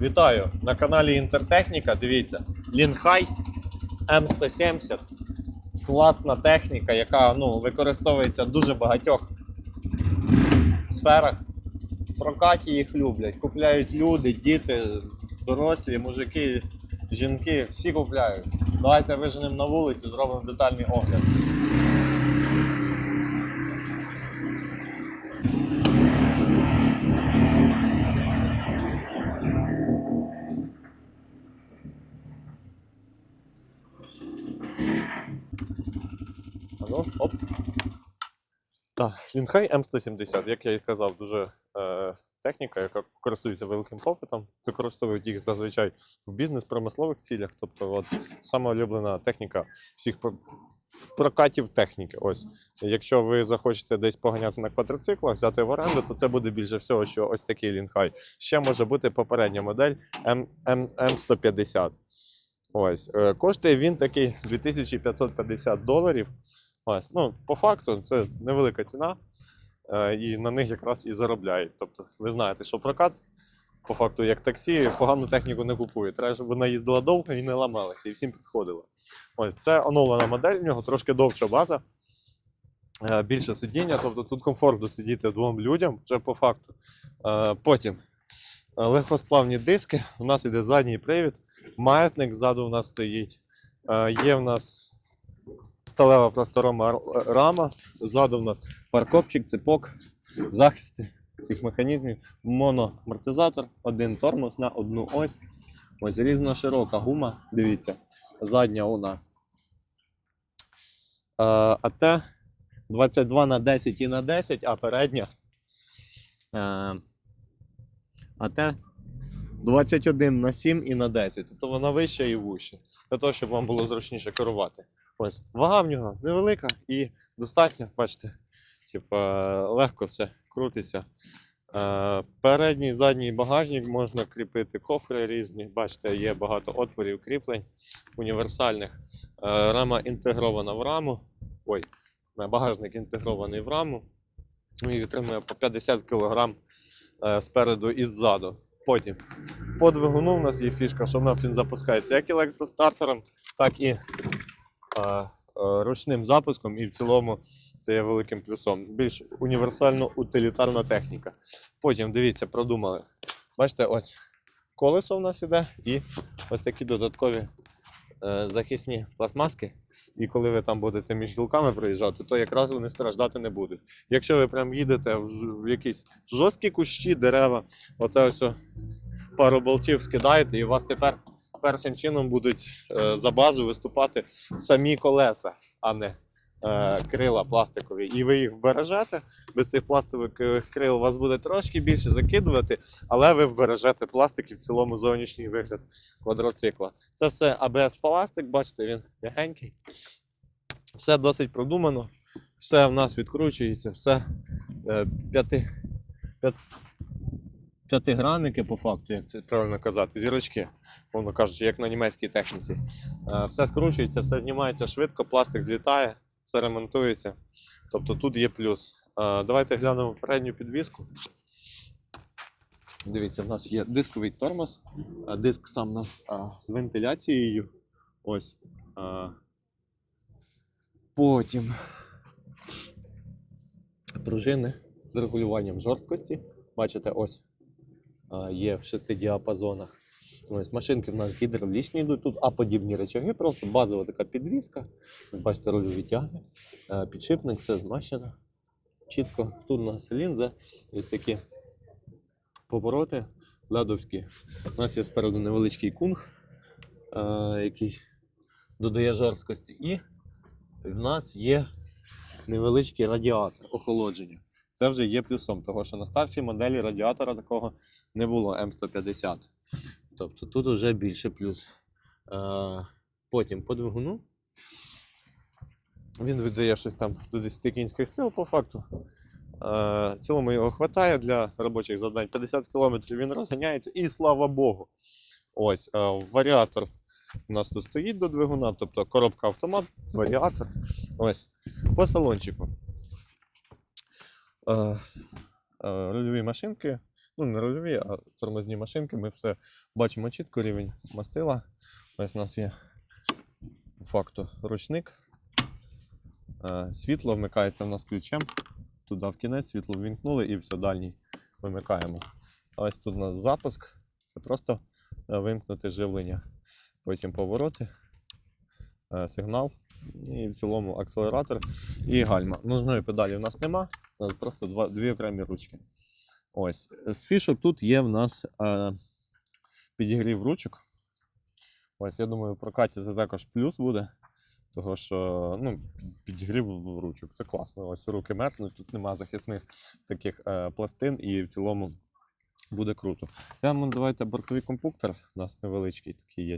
Вітаю на каналі Інтертехніка. Дивіться, Лінхай М170. Класна техніка, яка ну, використовується в дуже багатьох сферах. В прокаті їх люблять. Купляють люди, діти, дорослі, мужики, жінки, всі купляють. Давайте виженемо на вулицю, зробимо детальний огляд. Так, Лінхай М170, як я і казав, дуже е, техніка, яка користується великим попитом. Використовують їх зазвичай в бізнес-промислових цілях. Тобто, от сама улюблена техніка всіх прокатів техніки. Ось. Якщо ви захочете десь поганяти на квадроциклах, взяти в оренду, то це буде більше всього, що ось такий Лінхай. Ще може бути попередня модель М, М, М150. Ось. Е, коштує він такий 2550 доларів. Ось, ну, по факту, це невелика ціна, е, і на них якраз і заробляють. Тобто, ви знаєте, що прокат, по факту, як таксі, погану техніку не купує. Треба, щоб вона їздила довго і не ламалася, і всім підходила. Ось це оновлена модель, в нього трошки довша база, е, більше сидіння, тобто тут комфортно сидіти двом людям, вже по факту. Е, Потім легкосплавні диски, у нас іде задній привід, маятник ззаду у нас стоїть. Є в нас сталева просторома рама, ззаду в нас паркопчик, цепок, захисти цих механізмів, моноамортизатор, один тормоз на одну ось. Ось різна широка гума. Дивіться, задня у нас. Е, АТ 22 на 10 і на 10, а передня. Е, АТ 21 на 7 і на 10. Тобто вона вища і вуща. Для того, щоб вам було зручніше керувати. Ось вага в нього невелика і достатньо, бачите, типа, легко все крутиться. Е, Передній, задній багажник можна кріпити кофри різні. Бачите, є багато отворів кріплень універсальних. Е, Рама інтегрована в раму. Ой, е, багажник інтегрований в раму. Ну, І витримує по 50 кг спереду і ззаду. Потім по двигуну в нас є фішка, що в нас він запускається як електростартером, так і ручним запуском, і в цілому це є великим плюсом. Більш універсально утилітарна техніка. Потім дивіться, продумали. Бачите, ось колесо в нас іде, і ось такі додаткові е, захисні пластмаски. І коли ви там будете між гілками проїжджати, то якраз вони страждати не будуть. Якщо ви прям їдете в, якісь жорсткі кущі, дерева, оце ось пару болтів скидаєте, і у вас тепер першим чином будуть е, за базу виступати самі колеса, а не е, крила пластикові. І ви їх вбережете. Без цих пластикових крил вас буде трошки більше закидувати, але ви вбережете пластик і в цілому зовнішній вигляд квадроцикла. Це все АБС пластик, бачите, він м'ягенький. Все досить продумано, все в нас відкручується, все е, п'яти, п'ят, п'ятигранники по факту, як це правильно казати, зірочки, мовно кажучи, як на німецькій техніці. Е, Все скручується, все знімається швидко, пластик злітає, все ремонтується. Тобто тут є плюс. Е, Давайте глянемо передню підвіску. Дивіться, в нас є дисковий тормоз. Диск сам нас з вентиляцією. Ось. Потім пружини з регулюванням жорсткості. Бачите, ось є в шести діапазонах. Ось машинки в нас гідравлічні йдуть, тут А-подібні речаги, просто базова така підвіска. Бачите, рульові тяги, е, підшипник, все змащено. Чітко. Тут у нас лінза, ось такі повороти ледовські. У нас є спереду невеличкий кунг, е, який додає жорсткості. І в нас є невеличкий радіатор охолодження. Це вже є плюсом, тому що на старшій моделі радіатора такого не було М150. Тобто тут вже більше плюс. Е, потім по двигуну. Він видає щось там до 10 кінських сил по факту. Е, В цілому його вистачає для робочих завдань. 50 км він розганяється і слава Богу. Ось е, варіатор у нас тут стоїть до двигуна, тобто коробка автомат, варіатор. Ось по салончику. Е, е, Рульові машинки. ну не рульові, а тормозні машинки. Ми все бачимо чітко рівень мастила. Ось у нас є факту ручник. Е, Світло вмикається в нас ключем. Туди в кінець світло ввімкнули і все дальній вимикаємо. Ось тут у нас запуск. Це просто вимкнути живлення. Потім повороти, сигнал і в цілому акселератор і гальма. Ножної педалі в нас нема, нас просто два, дві окремі ручки. Ось. З фішок тут є в нас е, підігрів ручок. Ось, я думаю, в прокаті це також плюс буде. Того що ну, підігрів ручок це класно. Ось руки мерзнуть, тут нема захисних таких е, пластин і в цілому буде круто. Я вам давайте бортовий компуктор, у нас невеличкий такий є.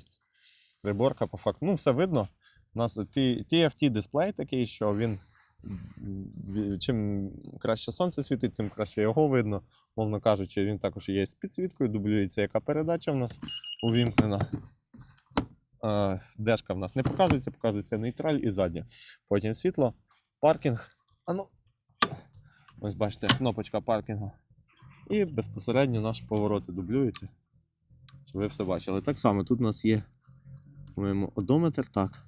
Приборка по факту. Ну, все видно. У нас TFT дисплей такий, що він чим краще сонце світить, тим краще його видно. Мовно кажучи, він також є з підсвіткою, дублюється, яка передача в нас увімкнена. Дешка в нас не показується, показується нейтраль і задня. Потім світло, паркінг. А ну, ось бачите, кнопочка паркінгу. І безпосередньо наші повороти дублюються. Щоб ви все бачили. Так само тут у нас є по-моєму, одометр, так.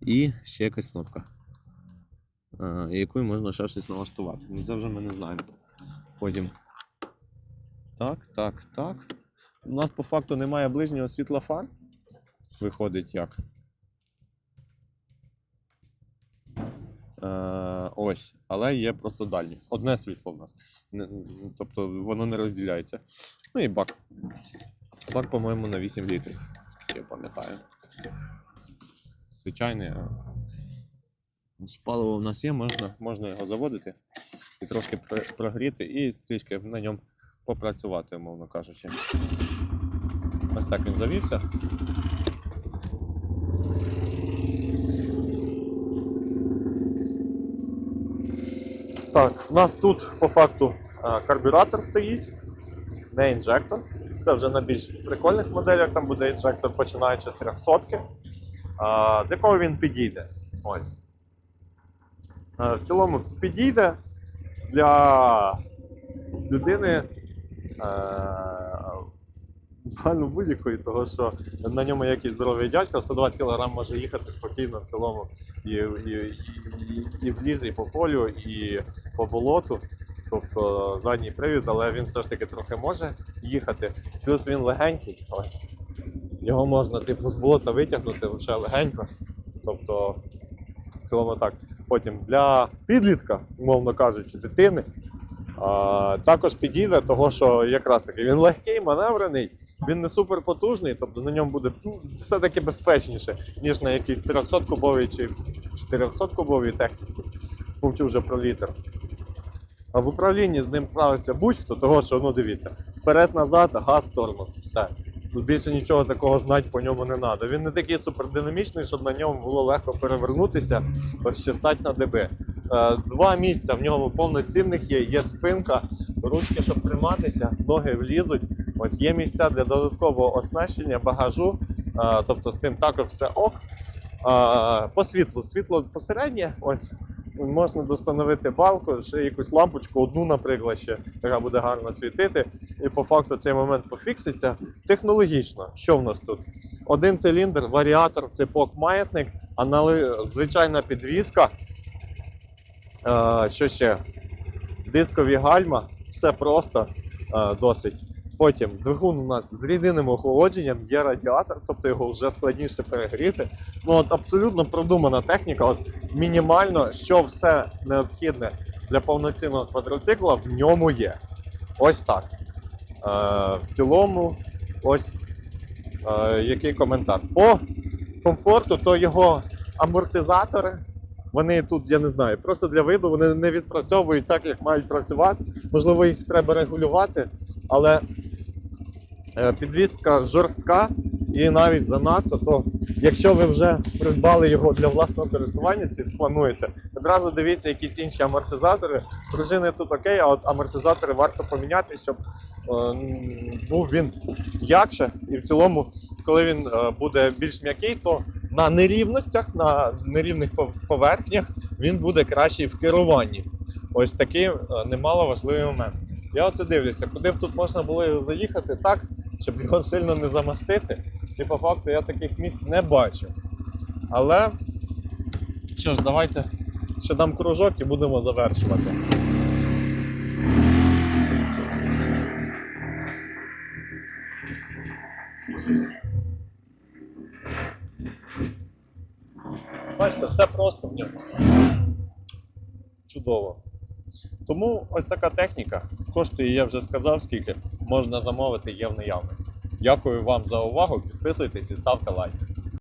І ще якась кнопка, е, якою можна ще щось налаштувати. Ну це вже ми не знаємо. Потім. Так, так, так. У нас по факту немає ближнього світла фар. Виходить як. Е, ось, але є просто дальні. Одне світло в нас. Тобто воно не розділяється. Ну і бак. Бак, по-моєму, на 8 літрів, скільки я пам'ятаю. Звичайний. Паливо в нас є, можна, можна його заводити і трошки прогріти, і трішки на ньому попрацювати, умовно кажучи. Ось так він завівся. Так, в нас тут по факту карбюратор стоїть, не інжектор. Це вже на більш прикольних моделях, там буде інжектор починаючи з 300. А, Для кого він підійде? Ось. А, В цілому підійде для людини е, загально будь-якої, того що на ньому якийсь здоровий дядько, 120 кг може їхати спокійно в цілому і, і, і, і в ліс, і по полю, і по болоту. Тобто задній привід, але він все ж таки трохи може їхати. Плюс він легенький. Ось. Його можна типу з болота витягнути лише легенько. Тобто, в цілому так. Потім для підлітка, умовно кажучи, дитини. А, також підійде, того, що якраз таки він легкий, маневрений, він не суперпотужний, тобто на ньому буде ну, все-таки безпечніше, ніж на якійсь 300-кубовій чи 400-кубовій техніці. Мовчу вже про літер. А в управлінні з ним справиться будь-хто, того що, ну дивіться, вперед-назад, газ, тормоз, все. Тут більше нічого такого знати по ньому не треба. Він не такий супердинамічний, щоб на ньому було легко перевернутися, ось ще стати на ДБ. Е, Два місця в ньому повноцінних є, є спинка, ручки, щоб триматися, ноги влізуть. Ось є місця для додаткового оснащення, багажу, е, тобто з тим також все ок. Е, По світлу, світло посереднє, ось можна достановити балку, ще якусь лампочку, одну, наприклад, ще, яка буде гарно світити. І по факту цей момент пофікситься. Технологічно, що в нас тут? Один циліндр, варіатор, цепок, маятник, анали... звичайна підвізка. Е, що ще? Дискові гальма, все просто е, досить. Потім двигун у нас з рідинним охолодженням, є радіатор, тобто його вже складніше перегріти. Ну от абсолютно продумана техніка. От мінімально, що все необхідне для повноцінного квадроцикла в ньому є. Ось так. Е, в цілому, ось е, який коментар. По комфорту, то його амортизатори. Вони тут, я не знаю, просто для виду вони не відпрацьовують так, як мають працювати. Можливо, їх треба регулювати, але е, підвізка жорстка і навіть занадто, то якщо ви вже придбали його для власного користування, чи плануєте, одразу дивіться якісь інші амортизатори. Пружини тут окей, а от амортизатори варто поміняти, щоб е, був він якше. І в цілому, коли він е, буде більш м'який, то на нерівностях, на нерівних поверхнях він буде кращий в керуванні. Ось такий немало важливий момент. Я оце дивлюся, куди тут можна було заїхати так, щоб його сильно не замастити. І по факту я таких місць не бачив. Але що ж, давайте ще дам кружок і будемо завершувати. Бачите, все просто в ньому. Чудово. Тому ось така техніка. Коштує, я вже сказав, скільки можна замовити, є в наявності. Дякую вам за увагу. Підписуйтесь і ставте лайк.